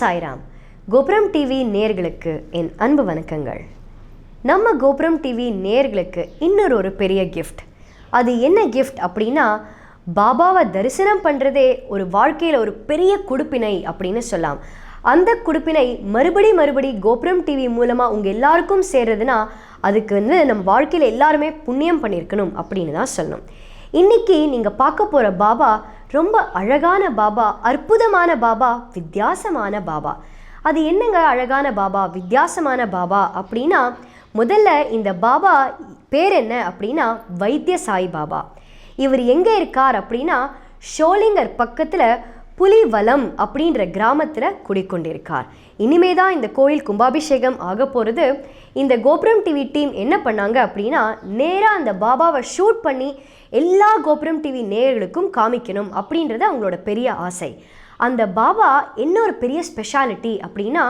சாய்ராம். கோபுரம் டிவி நேர்களுக்கு என் அன்பு வணக்கங்கள். நம்ம கோபுரம் டிவி நேர்களுக்கு இன்னொரு ஒரு பெரிய கிஃப்ட் அது என்ன கிஃப்ட் அப்படின்னா பாபாவை தரிசனம் பண்ணுறதே ஒரு வாழ்க்கையில் ஒரு பெரிய குடுப்பினை அப்படின்னு சொல்லலாம். அந்த குடுப்பினை மறுபடி மறுபடி கோபுரம் டிவி மூலமாக உங்கள் எல்லாருக்கும் சேர்றதுன்னா அதுக்கு வந்து நம்ம வாழ்க்கையில் எல்லாருமே புண்ணியம் பண்ணியிருக்கணும் அப்படின்னு தான் சொல்லணும். இன்னைக்கு நீங்கள் பார்க்க போகிற பாபா ரொம்ப அழகான பாபா அற்புதமான பாபா வித்தியாசமான பாபா. அது என்னங்க அழகான பாபா வித்தியாசமான பாபா அப்படின்னா முதல்ல இந்த பாபா பேர் என்ன அப்படின்னா வைத்திய சாய் பாபா. இவர் எங்கே இருக்கார் அப்படின்னா ஷோலிங்கர் பக்கத்தில் புலிவலம் அப்படின்ற கிராமத்தில் குடிக்கொண்டிருக்கார். இனிமே தான் இந்த கோயில் கும்பாபிஷேகம் ஆக போகிறது இந்த கோபுரம் டிவி டீம் என்ன பண்ணாங்க அப்படின்னா நேராக அந்த பாபாவை ஷூட் பண்ணி எல்லா கோபுரம் டிவி நேயர்களுக்கும் காமிக்கணும் அப்படின்றது அவங்களோட பெரிய ஆசை. அந்த பாபா என்ன ஒரு பெரிய ஸ்பெஷாலிட்டி அப்படின்னா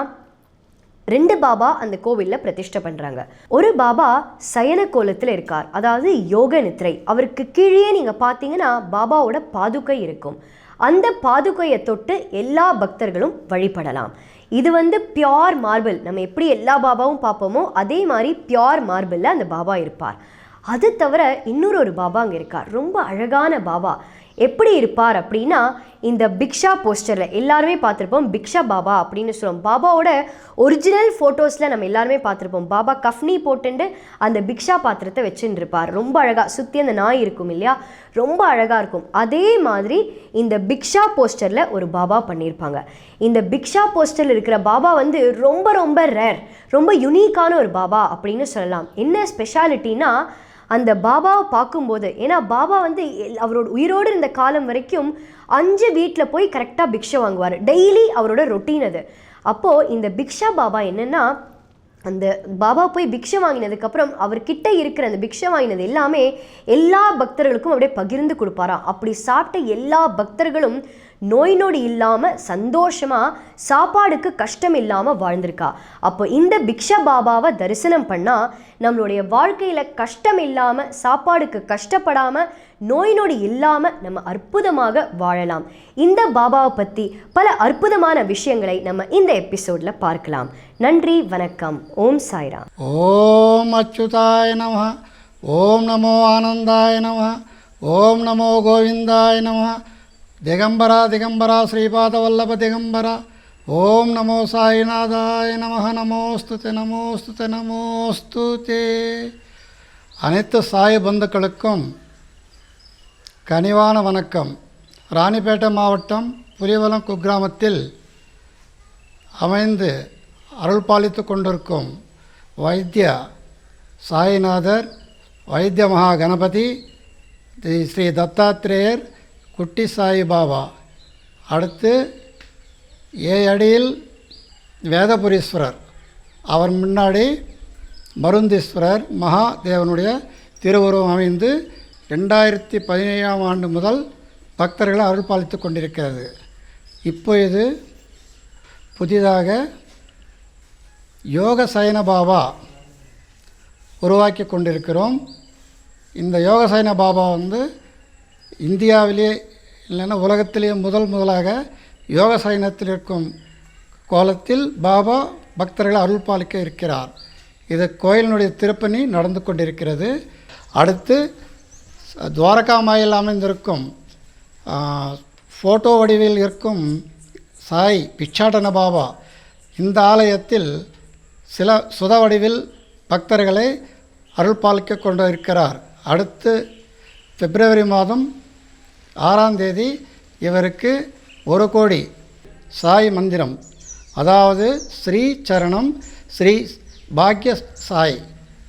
ரெண்டு பாபா அந்த கோவிலில் பிரதிஷ்டை பண்ணுறாங்க ஒரு பாபா சயன கோலத்தில் இருக்கார். அதாவது யோக நித்ரை அவருக்கு கீழே நீங்கள் பார்த்தீங்கன்னா பாபாவோட பாதுகை இருக்கும். அந்த பாதுகையை தொட்டு எல்லா பக்தர்களும் வழிபடலாம். இது வந்து பியோர் மார்பிள் நம்ம எப்படி எல்லா பாபாவும் பார்ப்போமோ அதே மாதிரி பியோர் மார்பிளில் அந்த பாபா இருப்பார். அது தவிர இன்னொரு ஒரு பாபா அங்கே இருக்கார். ரொம்ப அழகான பாபா. எப்படி இருப்பார் அப்படின்னா இந்த பிக்ஷா போஸ்டரில் எல்லாருமே பார்த்துருப்போம் பிக்ஷா பாபா அப்படின்னு சொல்லுவோம் பாபாவோட ஒரிஜினல் ஃபோட்டோஸில் நம்ம எல்லாருமே பார்த்துருப்போம். பாபா கஃப்னி போட்டுண்டு அந்த பிக்ஷா பாத்திரத்தை வச்சுட்டு இருப்பார் ரொம்ப அழகாக சுற்றி அந்த நாய் இருக்கும் இல்லையா? ரொம்ப அழகாக இருக்கும். அதே மாதிரி இந்த பிக்ஷா போஸ்டரில் ஒரு பாபா பண்ணியிருப்பாங்க இந்த பிக்ஷா போஸ்டரில் இருக்கிற பாபா வந்து ரொம்ப ரொம்ப ரேர் ரொம்ப யுனிக்கான ஒரு பாபா அப்படின்னு சொல்லலாம். என்ன ஸ்பெஷாலிட்டின்னா அந்த பாபாவை பார்க்கும்போது ஏன்னா பாபா வந்து எல்- அவரோட உயிரோடு இருந்த காலம் வரைக்கும் அஞ்சு வீட்டில் போய் கரெக்டாக பிக்ஷை வாங்குவார். டெய்லி அவரோட ரொட்டீன் அது. அப்போது இந்த பிக்ஷா பாபா என்னென்னா அந்த பாபா போய் பிக்ஷை வாங்கினதுக்கப்புறம் அவர்கிட்ட இருக்கிற அந்த பிக்ஷை வாங்கினது எல்லாமே எல்லா பக்தர்களுக்கும் அப்படியே பகிர்ந்து கொடுப்பாராம். அப்படி சாப்பிட்ட எல்லா பக்தர்களும் நோய் நொடி இல்லாமல் சந்தோஷமாக சாப்பாடுக்கு கஷ்டம் இல்லாமல் வாழ்ந்திருக்கா. அப்போ இந்த பிக்ஷ பாபாவை தரிசனம் பண்ணால் நம்மளுடைய வாழ்க்கையில் கஷ்டம் இல்லாமல் சாப்பாடுக்கு கஷ்டப்படாமல் நோய் நொடி இல்லாமல் நம்ம அற்புதமாக வாழலாம். இந்த பாபாவை பற்றி பல அற்புதமான விஷயங்களை நம்ம இந்த எபிசோடில் பார்க்கலாம். நன்றி வணக்கம். ஓம் சாய்ராம். ஓம் அச்சுதாய நம. ஓம் நமோ ஆனந்தாய நம. ஓம் நமோ கோவிந்தாய நம. திகம்பரா திகம்பரா ஸ்ரீபாதவல்லப திகம்பரா. ஓம் நமோ சாயிநாதாய நம நமோஸ்துதே நமோஸ்துதே நமோஸ்துதே. அனைத்து சாய பந்துக்களுக்கும் கனிவான வணக்கம். ராணிப்பேட்டை மாவட்டம் புலிவலம் குக்கிராமத்தில் அமைந்து அருள் பாலித்து கொண்டிருக்கும் வைத்திய சாயிநாதர் வைத்திய மகா கணபதி ஸ்ரீ தத்தாத்திரேயர் குட்டி சாயிபாபா அடுத்து ஏ அடியில் வேதபுரீஸ்வரர். அவர் முன்னாடி மருந்தீஸ்வரர் மகாதேவனுடைய திருவுருவம் அமைந்து ரெண்டாயிரத்தி பதினேழாம் ஆண்டு முதல் பக்தர்களை அருள் பாலித்து கொண்டிருக்கிறது. இப்பொழுது புதிதாக யோக சயன பாபா உருவாக்கி கொண்டிருக்கிறோம். இந்த யோக சயன பாபா வந்து இந்தியாவிலே இல்லைன்னா உலகத்திலேயே முதல் முதலாக யோக சயனத்தில் இருக்கும் கோலத்தில் பாபா பக்தர்களை அருள் பாலிக்க இருக்கிறார். இது கோயிலினுடைய திருப்பணி நடந்து கொண்டிருக்கிறது. அடுத்து துவாரகா மாயில் அமைந்திருக்கும் ஃபோட்டோ வடிவில் இருக்கும் சாய் பிச்சாடன பாபா இந்த ஆலயத்தில் சில சுத வடிவில் பக்தர்களை அருள் பாலிக்க கொண்டு இருக்கிறார் அடுத்து பிப்ரவரி மாதம் ஆறாம் தேதி இவருக்கு ஒரு கோடி சாய் மந்திரம். அதாவது ஸ்ரீ சரணம் ஸ்ரீ பாக்ய சாய்.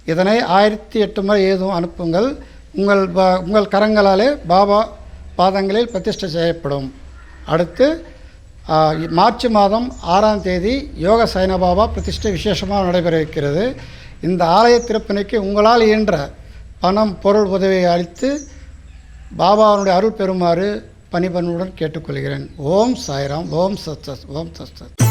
இதனை ஆயிரத்தி எட்டு முறை ஏதும் அனுப்புங்கள். உங்கள் ப- உங்கள் கரங்களாலே பாபா பாதங்களில் பிரதிஷ்டை செய்யப்படும். அடுத்து மார்ச் மாதம் ஆறாம் தேதி யோக சைனபாபா பிரதிஷ்டை விசேஷமாக நடைபெற இருக்கிறது. இந்த ஆலய திருப்பணிக்கு உங்களால் இயன்ற பணம் பொருள் உதவியை அளித்து பாபாவனுடைய அருள் பெறுமாறு பணிபனுடன் கேட்டுக்கொள்கிறேன். ஓம் சாய்ராம் ஓம் சத் சத் ஓம் சத் சத்.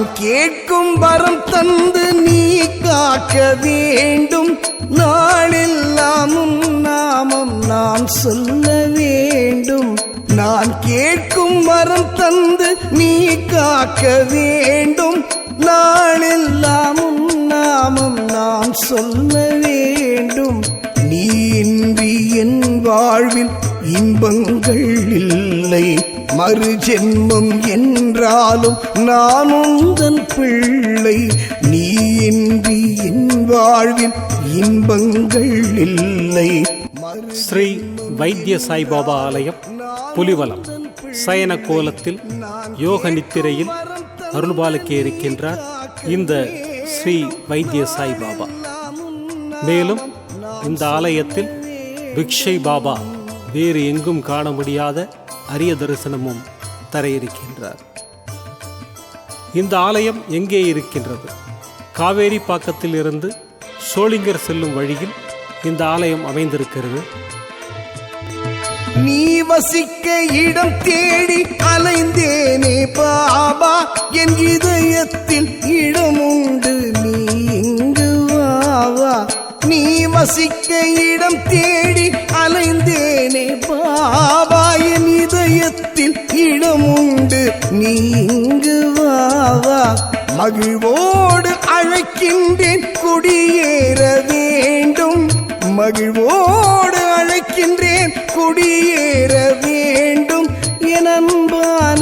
நான் கேட்கும் வரம் தந்து நீ காக்க வேண்டும். நாளில்லாமும் நாமம் நான் சொல்ல வேண்டும். நான் கேட்கும் வரம் தந்து நீ காக்க வேண்டும். நாளில்லாமும் நாமம் நான் சொல்ல வேண்டும். நீ இன்றி என் வாழ்வில் இன்பங்கள் இல்லை. மறு ஜென்மம் என்றாலும் நான் உந்தன் பிள்ளை. நீ இன்றி என் வாழ்வில் இன்பங்கள் இல்லை. ஸ்ரீ வைத்திய சாய்பாபா ஆலயம் புலிவலம் சயன கோலத்தில் யோக நித்திரையில் அருள்பாலிக்க இருக்கின்றார் இந்த ஸ்ரீ வைத்திய சாய்பாபா. மேலும் இந்த ஆலயத்தில் பிக்ஷை பாபா வேறு எங்கும் காண முடியாத அரிய தரிசனமும் தர இருக்கின்றார் இந்த ஆலயம் எங்கே இருக்கின்றது? காவேரி பாக்கத்தில் இருந்து சோளிங்கர் செல்லும் வழியில் இந்த ஆலயம் அமைந்திருக்கிறது. நீ வசிக்க இடம் தேடி அலைந்தேனே பாபா என் இதயத்தில் இடம் உண்டு நீ இங்கு வாவா. நீ வசிக்க இடம் தேடி அலைந்தேனே பாபாயின் இதயத்தில் இடம் உண்டு நீ இங்கு வாவா மகிழ்வோடு அழைக்கின்றேன் குடியேற வேண்டும். மகிழ்வோடு அழைக்கின்றேன் குடியேற வேண்டும். என் அன்பான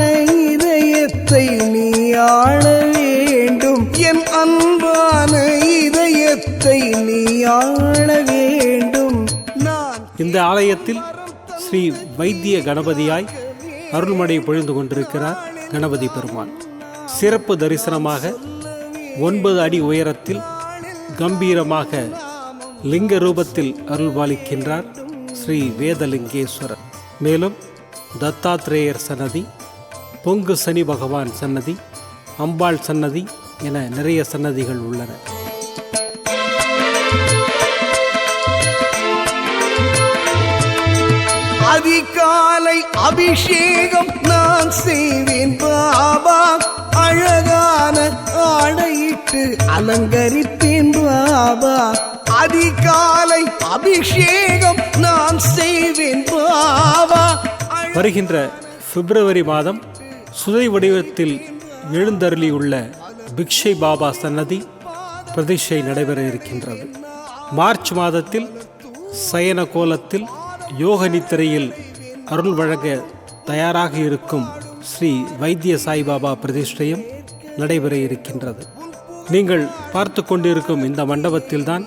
இதயத்தை நீ ஆள வேண்டும். என் அன்பு இந்த ஆலயத்தில் ஸ்ரீ வைத்திய கணபதியாய் அருள்மடை பொழிந்து கொண்டிருக்கிறார் கணபதி பெருமான். சிறப்பு தரிசனமாக ஒன்பது அடி உயரத்தில் கம்பீரமாக லிங்க ரூபத்தில் அருள்பாலிக்கின்றார் ஸ்ரீ வேதலிங்கேஸ்வரர். மேலும் தத்தாத்ரேயர் சன்னதி பொங்கு சனி பகவான் சன்னதி அம்பாள் சன்னதி என நிறைய சன்னதிகள் உள்ளன. அதிகாலை அபிஷேகம் நான் செய்வேன் பாபா. அழகான ஆடையிட்டு அலங்கரித்தேன் பாபா. அதிகாலை அபிஷேகம் நான் செய்வேன் பாபா. வருகின்ற பிப்ரவரி மாதம் சுதை வடிவத்தில் எழுந்தருளியுள்ள பிக்ஷை பாபா சன்னதி பிரதிஷ்டை நடைபெற இருக்கின்றது. மார்ச் மாதத்தில் சயன கோலத்தில் யோக நித்திரையில் அருள் வழங்க தயாராக இருக்கும் ஸ்ரீ வைத்திய சாய்பாபா பிரதிஷ்டையும் நடைபெற இருக்கின்றது. நீங்கள் பார்த்து கொண்டிருக்கும் இந்த மண்டபத்தில்தான்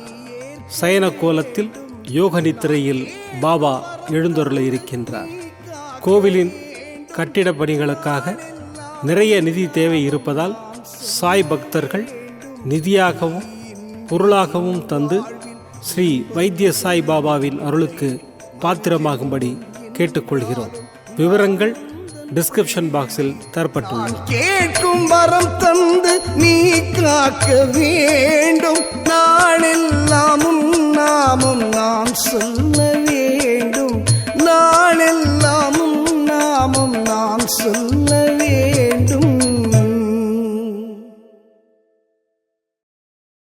சயன கோலத்தில் யோக நித்திரையில் பாபா எழுந்தொருள இருக்கின்றார். கோவிலின் கட்டிடப் பணிகளுக்காக நிறைய நிதி தேவை இருப்பதால் சாய் பக்தர்கள் நிதியாகவும் பொருளாகவும் தந்து ஸ்ரீ வைத்திய சாய் பாபாவின் அருளுக்கு பாத்திரமாகும்படி கேட்டுக்கொள்கிறோம். விவரங்கள் டிஸ்கிரிப்ஷன் பாக்ஸில் தரப்பட்டுள்ளது கேட்கும் வரம் தந்து நீ காக்க வேண்டும். நாளெல்லாமும் நாமும் நாம் சொல்ல